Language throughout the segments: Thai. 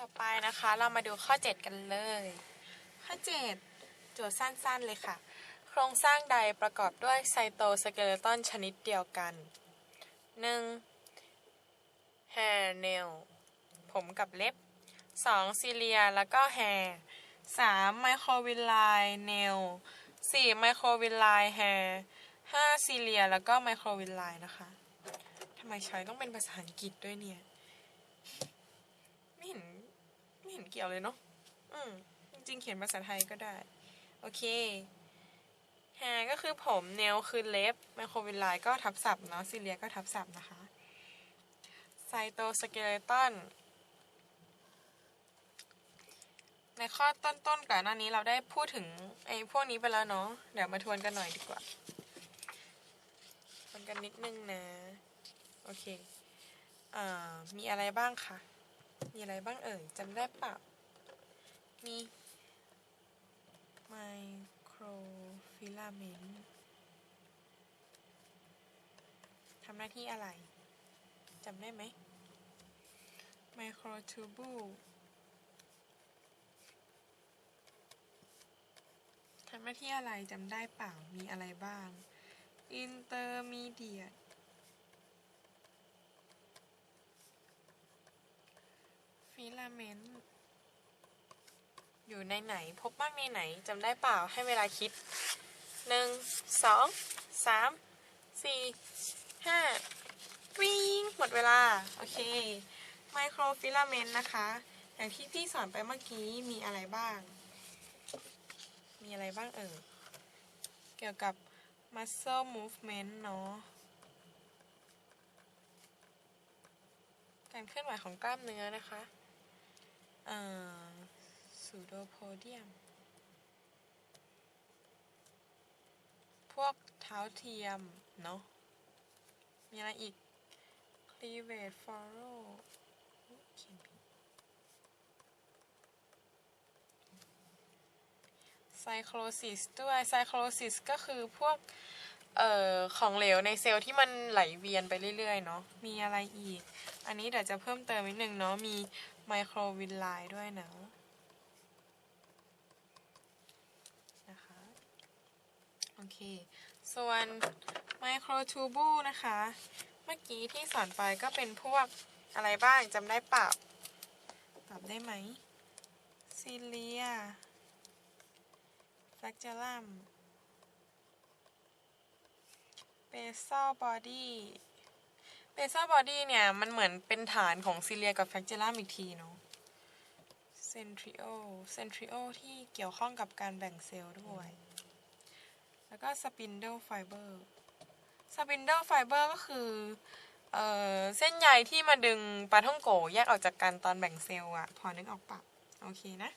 ต่อไปนะคะเรามาดูข้อ 7 กันเลย ข้อ 7 โจทย์สั้นๆเลยค่ะ โครงสร้างใดประกอบด้วยไซโตสเกเลตอนชนิดเดียวกัน 1. hair nail ผมกับเล็บ 2. ซีเลียแล้วก็ hair 3. ไมโครวิลไล nail 4. ไมโครวิลไล hair 5. ซีเลียแล้วก็ไมโครวิลไลนะคะทำไมใช้ต้องเป็นภาษาอังกฤษด้วยเนี่ย ไม่เห็น เกี่ยวเลยเนาะอืมจริงๆเขียนภาษาไทยก็ได้ โอเคแฮร์ก็คือผมเนลคือเล็บไมโครวิลไลก็ทับศัพท์เนาะซิเลียก็ทับศัพท์นะคะไซโตสเกเลตันในข้อต้นๆก่อนหน้านี้เราได้พูดถึงไอ้พวกนี้ไปแล้วเนาะเดี๋ยวมาทวนกันหน่อยดีกว่าทวนกันนิดนึงนะ โอเคอ่ามีอะไรบ้างคะ มีอะไรบ้างเอ่ยจำได้เปล่ามีไมโครฟิลาเมนต์ทำหน้าที่อะไรจำได้ไหมไมโครทูบูทำหน้าที่อะไรจำได้เปล่ามีอะไรบ้างอินเตอร์มีเดีย ฟิ ลาเมนต์อยู่ในไหน พบมากในไหนจำได้เปล่าให้เวลาคิดหนึ่งสองสามสี่ห้าวิ่งหมดเวลา โอเคไมโครฟิลาเมนต์นะคะ อย่างที่พี่สอนไปเมื่อกี้มีอะไรบ้าง มีอะไรบ้างเอ่ยเกี่ยวกับ muscle movement เนาะการเคลื่อนไหวของกล้ามเนื้อนะคะ สูโดโพเดียม พวกเท้าเทียม เนาะ มีอะไรอีก cleavage furrow เขียนผิด cyclosis ด้วย cyclosis ก็คือพวก เอ่อของเหลวในเซลล์ที่มันไหลเวียนไปเรื่อยๆเนาะมีอะไรอีก อันนี้เดี๋ยวจะเพิ่มเติมนิดนึงเนาะมีไมโครวิลไลด้วยนะนะคะโอเค ส่วนไมโครทูบูนะคะ เมื่อกี้ที่สอนไปก็เป็นพวกอะไรบ้างจำได้ปล่าตอบได้ไหมซิเลียแฟกเจลัม เบซ a ลบอดี้เบซ a ลบอดี้เนี่ย มันเหมือนเป็นฐานของซิเลียกับแฟกเจลัมอีกทีเนาะเซนทริโอเซนทริโอที่เกี่ยวข้องกับการแบ่งเซลล์ด้วย แล้วก็สปินเดิลไฟเบอร์สปินเดิลไฟเบอร์ก็คือเอ่อเส้นใยที่มาดึงปลาท่องโกแยกออกจากกันตอนแบ่งเซลล์อะพอนึกออกปะโอเคนะ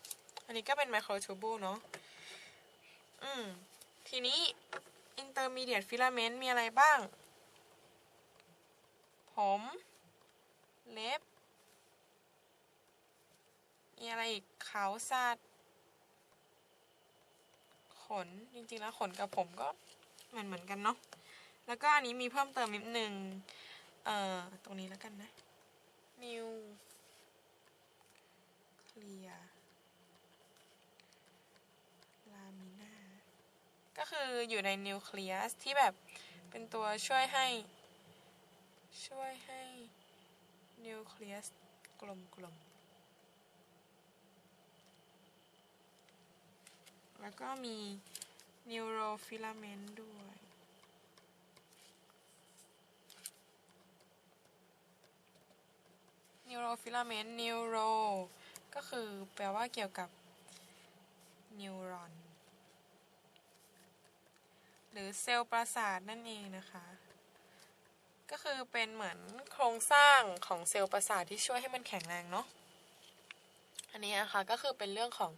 อันนี้ก็เป็นไมโครทูบูเนาะอืมทีนี้ intermediate filament มีอะไรบ้าง ผม เล็บ มีอะไรอีกเขาสัตว์ขน จริงๆ แล้วขนกับผมก็เหมือนเหมือนกันเนาะ แล้วก็อันนี้มีเพิ่มเติมนิดนึง เอ่อ ตรงนี้แล้วกันนะ new clear lamina ก็คื ออยู่ในนิวเคลียสที่แบบเป็นตัวช่วยให้ ช่วยให้นิวเคลียสกลมๆแล้วก็มีนิวโรฟิลาเมนต์ด้วย นิวโรฟิลาเมนต์นิวโรก็คือแปลว่าเกี่ยวกับนิวรอน หรือเซลล์ประสาทนั่นเองนะคะ ก็คือเป็นเหมือนโครงสร้างของเซลล์ประสาทที่ช่วยให้มันแข็งแรงเนาะอันนี้นะคะก็คือเป็นเรื่องของ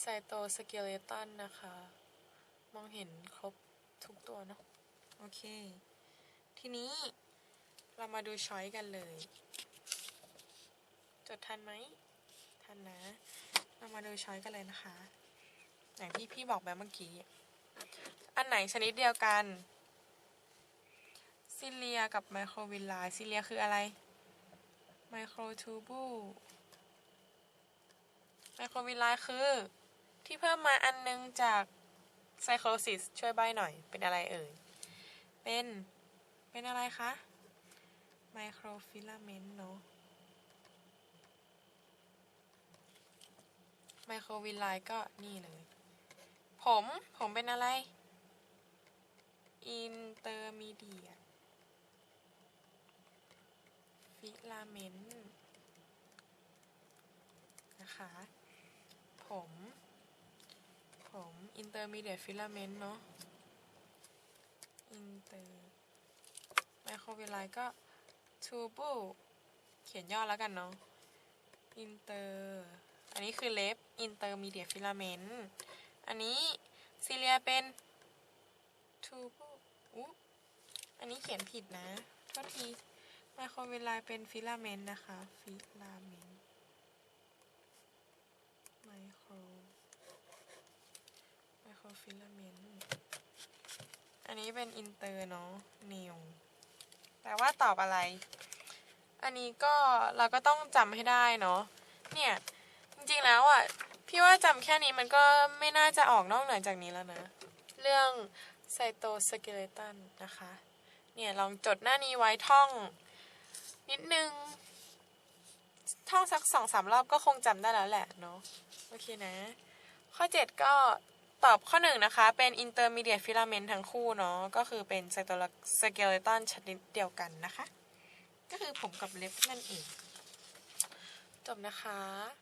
ไซโตสเกเลตันนะคะ มองเห็นครบทุกตัวเนาะโอเค ทีนี้เรามาดูช้อยกันเลย จดทันไหม ทันนะ เรามาดูช้อยกันเลยนะคะ อย่างที่พี่บอกไปเมื่อกี้ อันไหนชนิดเดียวกัน ซิเลียกับไมโครวิลไลซิเลียคืออะไร ไมโครทูบูไมโครวิลไลคือ ที่เพิ่มมาอันนึงจากไซโคลซิสช่วยใบหน่อย เป็นอะไรเอ่ย เป็น เป็นอะไรคะ ไมโครฟิลาเมนต์เนาะไมโครวิลไลก็นี่เลย ผม ผมเป็นอะไร อินเตอร์มีเดียฟิลาเมนต์นะคะ ผม ผมอินเตอร์มีเดียฟิลาเมนต์เนาะอินเตอร์ไมโครวิลไลก็ทูบูเขียนย่อแล้วกันเนาะอินเตอร์อันนี้คือเล็บอินเตอร์มีเดียฟิลาเมนต์อันนี้ซีเรียเป็นทูบู อุ๊อันนี้เขียนผิดนะโทษทีไมโครเวลไลเป็นฟิลาเมนต์นะคะ ฟิลาเมนต์ไมโครไมโครฟิลาเมนต์อันนี้เป็นอินเตอร์เนาะนิวแปลว่าตอบอะไร อันนี้ก็เราก็ต้องจำให้ได้เนาะเนี่ยจริงๆแล้วอะพี่ว่าจำแค่นี้มันก็ไม่น่าจะออกนอกเหนือจากนี้แล้วนะ เรื่อง ไซโตสเกเลตันนะคะ เนี่ยลองจดหน้านี้ไว้ท่อง นิดนึง ท่องสักสองสามรอบก็คงจำได้แล้วแหละเนาะ โอเคนะ ข้อ 7 ก็ตอบข้อ 1 นะคะ เป็น intermediate filament ทั้งคู่เนาะ ก็คือเป็น cytoskeleton ชนิดเดียวกันนะคะ ก็คือผมกับเล็บนั่นเอง จบนะคะ